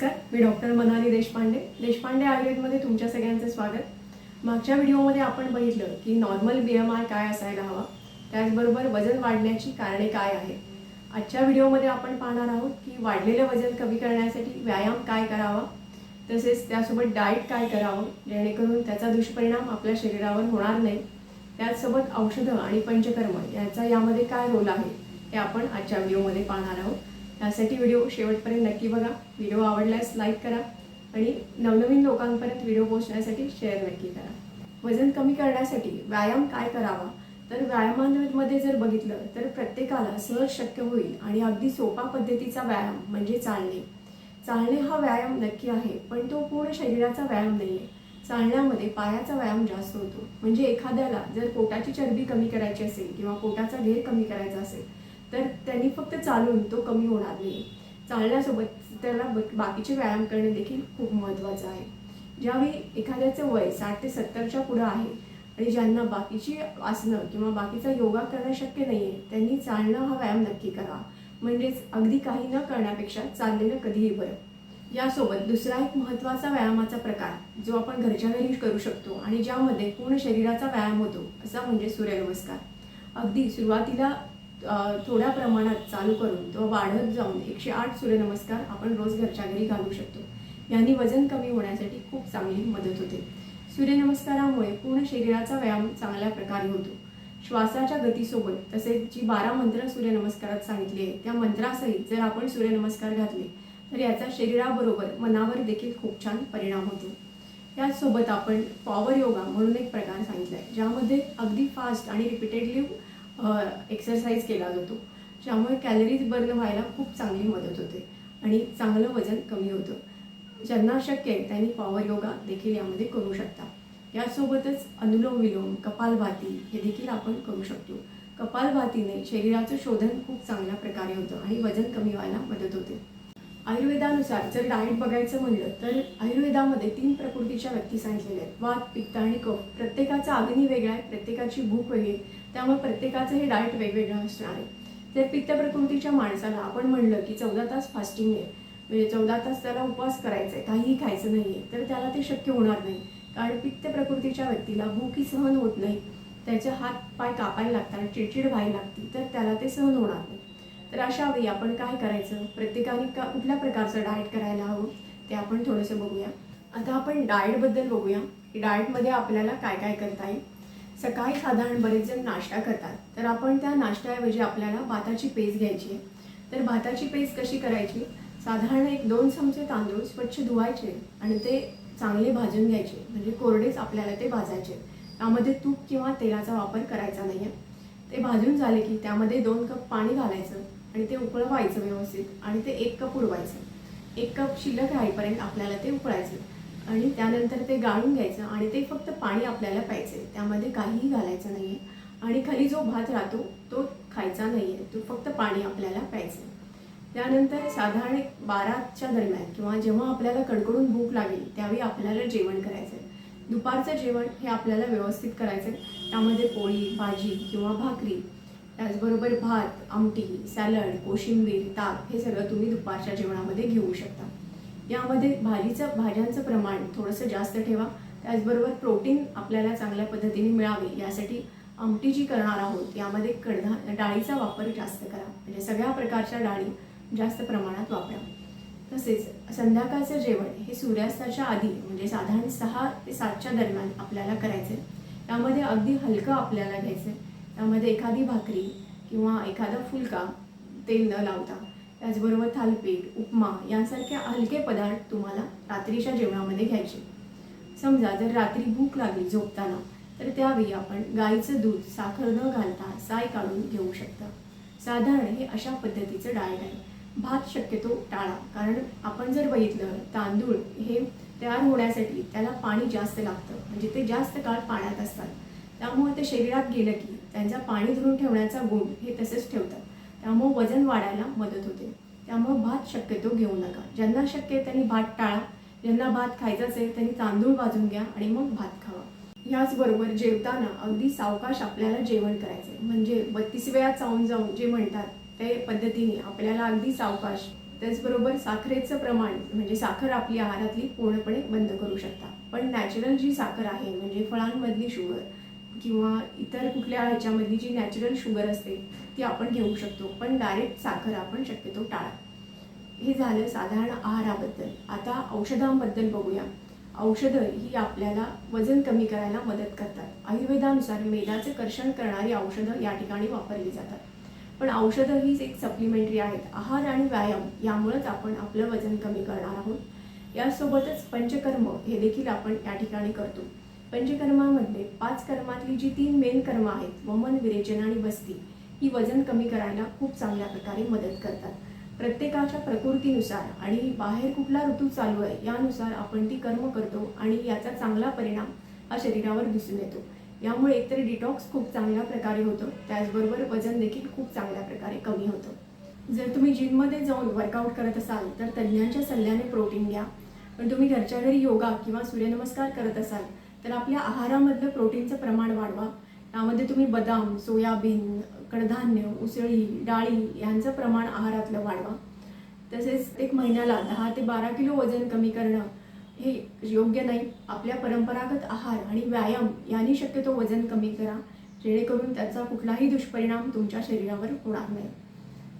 नमस्कार मी डॉक्टर मनाली देशपांडे. देशपांडे आयुर्वेदमध्ये तुमच्या सगळ्यांचं स्वागत. मागच्या व्हिडिओमध्ये आपण बघितलं की नॉर्मल बी एम आय काय असायला हवा? त्याचबरोबर वजन वाढण्याची कारणे काय आहे आजच्या व्हिडिओमध्ये आपण पाहणार आहोत की वाढलेलं वजन कमी करण्यासाठी व्यायाम काय करावा? तसेच त्यासोबत डाएट काय करावं? जेणेकरून त्याचा दुष्परिणाम आपल्या शरीरावर होणार नाही. त्याचसोबत औषधं आणि पंचकर्म याचा यामध्ये काय रोल आहे? हे आपण आजच्या व्हिडिओमध्ये पाहणार आहोत. त्यासाठी व्हिडिओ शेवटपर्यंत नक्की बघा. व्हिडिओ आवडल्यास लाईक करा आणि नवनवीन लोकांपर्यंत व्हिडिओ पोहोचण्यासाठी शेअर नक्की करा. वजन कमी करण्यासाठी व्यायाम काय करावा? तर व्यायामांमध्ये जर बघितलं तर प्रत्येकाला सहज शक्य होईल आणि अगदी सोपा पद्धतीचा व्यायाम म्हणजे चालणे. चालणे हा व्यायाम नक्की आहे पण तो पूर्ण शरीराचा व्यायाम नाही आहे चालण्यामध्ये पायाचा व्यायाम जास्त होतो. म्हणजे एखाद्याला जर पोटाची चरबी कमी करायची असेल किंवा पोटाचा घेर कमी करायचा असेल तर त्यांनी फक्त चालून तो कमी होणार नाही. चालण्यासोबत त्याला ब- बाकीचे व्यायाम करणे देखील खूप महत्त्वाचं आहे. ज्यावेळी एखाद्याचं वय साठ ते सत्तरच्या पुढं आहे आणि ज्यांना बाकीची आसनं किंवा बाकीचा योगा करणं शक्य नाही आहे त्यांनी चालणं हा व्यायाम नक्की करावा म्हणजेच अगदी काही न करण्यापेक्षा चाललेलं कधीही बरं. यासोबत दुसरा एक महत्त्वाचा व्यायामाचा प्रकार जो आपण घरच्या घरी करू शकतो आणि ज्यामध्ये पूर्ण शरीराचा व्यायाम होतो असा म्हणजे सूर्यनमस्कार. अगदी सुरुवातीला थोड्या प्रमाणात चालू करून तो वाढत जाऊन एकशे आठ सूर्यनमस्कार आपण रोज घरच्या घरी घालू शकतो. यांनी वजन कमी होण्यासाठी खूप चांगली मदत होते. सूर्यनमस्कारामुळे पूर्ण शरीराचा व्यायाम चांगल्या प्रकारे होतो. श्वासाच्या गतीसोबत तसेच जी बारा मंत्र सूर्यनमस्कारात सांगितली आहे त्या मंत्रासहित जर आपण सूर्यनमस्कार घातले तर याचा शरीराबरोबर मनावर देखील खूप छान परिणाम होतो. याचसोबत आपण पॉवर योगा म्हणून एक प्रकार सांगितला आहे ज्यामध्ये अगदी फास्ट आणि रिपीटेडली एक्सरसाइज केला जातो. ज्यामुळे कॅलरीज बर्न व्हायला खूप चांगली मदत होते आणि चांगलं वजन कमी होतं. ज्यांना शक्य आहे त्यांनी पॉवर योगा देखील यामध्ये करू शकता. यासोबतच अनुलोम विलोम कपालभाती हे देखील आपण करू शकतो. कपालभातीने शरीराचं शोधन खूप चांगल्या प्रकारे होतं आणि वजन कमी व्हायला मदत होते. आयुर्वेदानुसार जर डाएट बघायचं म्हणलं तर आयुर्वेदामध्ये तीन प्रकृतीच्या व्यक्ती सांगितलेल्या आहेत. वात पित्त आणि कफ. प्रत्येकाचा अग्नी वेगळा आहे प्रत्येकाची भूक वेगळी आहे. त्यामुळे प्रत्येकाचं हे डाएट वेगवेगळं असणार आहे. तर पित्त प्रकृतीच्या माणसाला आपण म्हणलं की चौदा तास फास्टिंग आहे. म्हणजे चौदा तास त्याला उपवास करायचा आहे. काहीही खायचं नाही आहे तर त्याला ते शक्य होणार नाही. कारण पित्त प्रकृतीच्या व्यक्तीला भूक ही सहन होत नाही. त्याचे हात पाय कापायला लागतात चिडचिड व्हायला लागते. तर त्याला ते सहन होणार नाही. तर अशा वेळी आपण काय करायचं? प्रत्येकाने का कुठल्या प्रकारचं डाएट करायला हवं? ते आपण थोडंसं बघूया. आता आपण डाएटबद्दल बघूया. की डाएटमध्ये आपल्याला काय काय करता येईल? सकाळी साधारण बरेच जण नाश्ता करतात. तर आपण त्या नाश्त्याऐवजी आपल्याला भाताची पेज घ्यायची आहे. तर भाताची पेज कशी करायची? साधारण एक दोन चमचे तांदूळ स्वच्छ धुवायचे आणि ते चांगले भाजून घ्यायचे. म्हणजे कोरडेच आपल्याला ते भाजायचे. त्यामध्ये तूप किंवा तेलाचा वापर करायचा नाही आहे ते भाजून झाले की त्यामध्ये दोन कप पाणी घालायचं. आणि ते उकळवायचं व्यवस्थित आणि ते एक कप उडवायचं. एक कप शिल्लक राहीपर्यंत आपल्याला ते उकळायचं. आणि त्यानंतर ते गाळून घ्यायचं आणि ते फक्त पाणी आपल्याला प्यायचं त्यामध्ये काहीही घालायचं नाही आहे आणि खाली जो भात राहतो तो खायचा नाही आहे तो फक्त पाणी आपल्याला प्यायचं त्यानंतर साधारण एक बाराच्या दरम्यान किंवा जेव्हा आपल्याला कडकडून भूक लागेल त्यावेळी आपल्याला जेवण करायचं आहे दुपारचं जेवण हे आपल्याला व्यवस्थित करायचं आहे त्यामध्ये पोळी भाजी किंवा भाकरी त्याचबरोबर भात आमटी सॅलड कोशिंबीर ताक हे सगळं तुम्ही दुपारच्या जेवणामध्ये घेऊ शकता. यामध्ये भाजीचं भाज्यांचं प्रमाण थोडंसं जास्त ठेवा. त्याचबरोबर प्रोटीन आपल्याला चांगल्या पद्धतीने मिळावे यासाठी आमटी जी करणार आहोत यामध्ये कडधा डाळीचा वापर जास्त करा. म्हणजे सगळ्या प्रकारच्या डाळी जास्त प्रमाणात वापरा. तसेच संध्याकाळचं जेवण हे सूर्यास्ताच्या आधी म्हणजे साधारण सहा ते सातच्या दरम्यान आपल्याला करायचं आहे त्यामध्ये अगदी हलकं आपल्याला घ्यायचं आहे त्यामध्ये एखादी भाकरी किंवा एखादा फुलका तेल न लावता त्याचबरोबर थालपीठ उपमा यांसारखे हलके पदार्थ तुम्हाला रात्रीच्या जेवणामध्ये घ्यायचे. समजा जर रात्री भूक लागली झोपताना तर त्यावेळी आपण गाईचं दूध साखर न घालता साय काढून घेऊ शकता. साधारण हे अशा पद्धतीचं डाएट आहे. भात शक्यतो टाळा कारण आपण जर बघितलं तांदूळ हे तयार होण्यासाठी त्याला पाणी जास्त लागतं. म्हणजे ते जास्त काळ पाण्यात असतात. त्यामुळे ते शरीरात गेलं की त्यांचा पाणी धरून ठेवण्याचा गुण हे तसेच ठेवतात. त्यामुळे वजन वाढायला मदत होते. त्यामुळे भात शक्यतो घेऊ नका. ज्यांना शक्य आहे त्यांनी भात टाळा. ज्यांना भात खायचाच आहे त्यांनी तांदूळ भाजून घ्या आणि मग भात खावा. याचबरोबर जेवताना अगदी सावकाश आपल्याला जेवण करायचं आहे म्हणजे बत्तीस वेळा चावून जाऊन जे म्हणतात ते पद्धतीने आपल्याला अगदी सावकाश त्याचबरोबर साखरेचं प्रमाण म्हणजे साखर आपली आहारातली पूर्णपणे बंद करू शकता. पण नॅचरल जी साखर आहे म्हणजे फळांमधली शुगर किंवा इतर कुठल्या ह्याच्यामधली जी नॅचरल शुगर असते ती आपण घेऊ शकतो. पण डायरेक्ट साखर आपण शक्यतो टाळा. हे झालं साधारण आहाराबद्दल. आता औषधांबद्दल बघूया. औषधं ही आपल्याला वजन कमी करायला मदत करतात. आयुर्वेदानुसार मेदाचं कर्षण करणारी औषधं या ठिकाणी वापरली जातात. पण औषधं हीच एक सप्लिमेंटरी आहेत. आहार आणि व्यायाम यामुळेच आपण आपलं वजन कमी करणार आहोत. यासोबतच पंचकर्म हे देखील आपण या ठिकाणी करतो. पंचकर्मामध्ये पाच कर्मातली जी तीन मेन कर्म आहेत वमन विरेचन आणि बस्ती ही वजन कमी करायला खूप चांगल्या प्रकारे मदत करतात. प्रत्येकाच्या प्रकृतीनुसार आणि बाहेर कुठला ऋतू चालू आहे यानुसार आपण ती कर्म करतो आणि याचा चांगला परिणाम हा शरीरावर दिसून येतो. यामुळे एकतर डिटॉक्स खूप चांगल्या प्रकारे होतो त्याचबरोबर वजन देखील खूप चांगल्या प्रकारे कमी होतं. जर तुम्ही जिममध्ये जाऊन वर्कआउट करत असाल तर तज्ज्ञांच्या सल्ल्याने प्रोटीन घ्या. पण तुम्ही घरच्या घरी योगा किंवा सूर्यनमस्कार करत असाल तर आपल्या आहारामधलं प्रोटीनचं प्रमाण वाढवा. त्यामध्ये तुम्ही बदाम सोयाबीन कडधान्य उसळी डाळी यांचं प्रमाण आहारातलं वाढवा. तसेच एक महिन्याला दहा ते बारा किलो वजन कमी करणं हे योग्य नाही. आपल्या परंपरागत आहार आणि व्यायाम यांनी शक्यतो वजन कमी करा. जेणेकरून त्याचा कुठलाही दुष्परिणाम तुमच्या शरीरावर होणार नाही.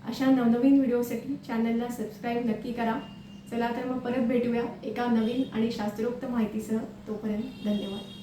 अशा नवनवीन व्हिडिओसाठी चॅनलला सबस्क्राईब नक्की करा. चला तर मग परत भेटूया एका नवीन आणि शास्त्रोक्त माहितीसह. तोपर्यंत धन्यवाद.